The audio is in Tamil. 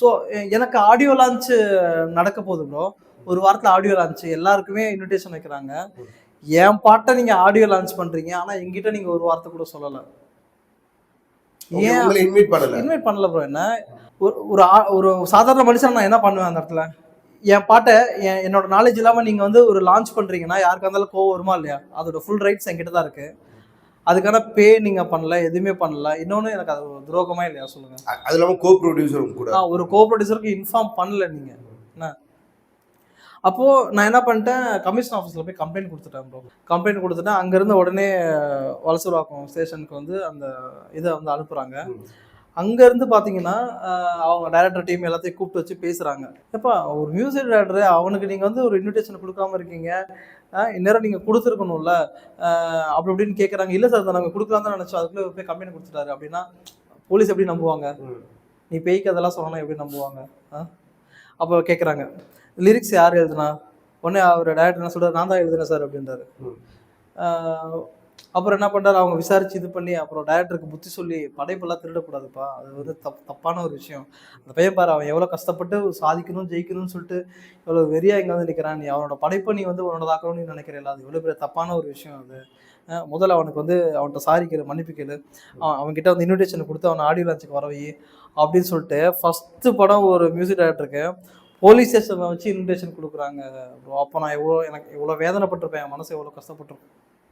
ஸோ எனக்கு ஆடியோ லான்ச் நடக்க போகுது ப்ரோ ஒரு வாரத்தில் ஆடியோ லான்ச் எல்லாருக்குமே இன்விடேஷன் வைக்கிறாங்க. என் பாட்டை நீங்க ஆடியோ லான்ச் பண்றீங்க. ஆனா என்கிட்ட நீங்க ஒரு வார்த்தை கூட சொல்லல. ஏன் இன்வைட் பண்ணல. இன்வைட் பண்ணல ப்ரோ என்ன? ஒரு ஒரு சாதாரண மனுஷன் நான் என்ன பண்ணுவேன் அந்த இடத்துல? என் பாட்டை என் என்னோட நாலேஜ் இல்லாம நீங்க வந்து ஒரு லான்ச் பண்றீங்கன்னா யாருக்கா இருந்தாலும் கோவம் வருமா இல்லையா? அதோட ஃபுல் ரைட்ஸ் என்கிட்ட தான் இருக்கு. அதுக்கான பே நீங்க பண்ணல எதுவுமே பண்ணல. இன்னொன்னு எனக்கு அது ஒரு துரோகமா இல்லையா சொல்லுங்க. அது இல்லாம கோ ப்ரொடியூசரும் கூட. ஒரு கோ ப்ரொடியூசருக்கு இன்ஃபார்ம் பண்ணல நீங்க. என்ன? அப்போ நான் என்ன பண்ணிட்டேன் கமிஷன் ஆஃபீஸில் போய் கம்ப்ளைண்ட் கொடுத்துட்டேன் ப்ரோ கம்ப்ளைண்ட் கொடுத்துட்டேன் அங்கேருந்து உடனே வலசூராக்கம் ஸ்டேஷனுக்கு வந்து அந்த இதை வந்து அனுப்புகிறாங்க. அங்கேருந்து பார்த்தீங்கன்னா அவங்க டைரக்டர் டீம் எல்லாத்தையும் கூப்பிட்டு வச்சு பேசுகிறாங்க எப்பா ஒரு மியூசிக் டைரக்டர் அவனுக்கு நீங்கள் வந்து ஒரு இன்விடேஷன் கொடுக்காம இருக்கீங்க. இந்நேரம் நீங்கள் கொடுத்துருக்கணும்ல. அப்படி இப்படின்னு கேட்குறாங்க இல்லை சார் நாங்கள் கொடுக்கலாம் தான் நினச்சோம். அதுக்குள்ளே போய் கம்ப்ளைண்ட் கொடுத்துட்டாரு. அப்படின்னா போலீஸ் எப்படி நம்புவாங்க. நீ பேய்க்கு அதெல்லாம் சொன்னா எப்படி நம்புவாங்க? ஆ? அப்போ கேட்குறாங்க லிரிக்ஸ் யார் எழுதுனா? உடனே அவர் டேரக்டர் என்ன சொல்றாரு? நான் தான் எழுதுனேன் சார் அப்படின்றாரு. அப்புறம் என்ன பண்றாரு? அவங்க விசாரிச்சு இது பண்ணி அப்புறம் டேரக்டருக்கு புத்தி சொல்லி படைப்பெல்லாம் திருடக்கூடாதுப்பா. அது வந்து தப் தப்பான ஒரு விஷயம். அந்த பையன் பாரு அவன் எவ்வளோ கஷ்டப்பட்டு சாதிக்கணும் ஜெயிக்கணும்னு சொல்லிட்டு எவ்வளோ வெறியா இங்கே வந்து நிற்கிறான் நீ அவனோட படைப்பை நீ வந்து உன்னோட நீ நினைக்கிறேன் அது எவ்வளோ பெரிய தப்பான ஒரு விஷயம் அது. முதல்ல அவனுக்கு வந்து அவன்கிட்ட சாரி கேளு மன்னிப்பு கேளு. அவன் அவன்கிட்ட வந்து இன்விடேஷன் கொடுத்து அவனை ஆடியோ லான்ச்சுக்கு வரவை அப்படின்னு சொல்லிட்டு ஃபஸ்ட்டு படம் ஒரு மியூசிக் டைரக்டருக்கு போலீஸ் ஸ்டேஷனில் வச்சு இன்விடேஷன் கொடுக்குறாங்க. அப்போ நான் எவ்வளோ எனக்கு எவ்வளோ வேதனைப்பட்டிருப்பேன் என் மனசு எவ்வளோ கஷ்டப்பட்டிருக்கும்.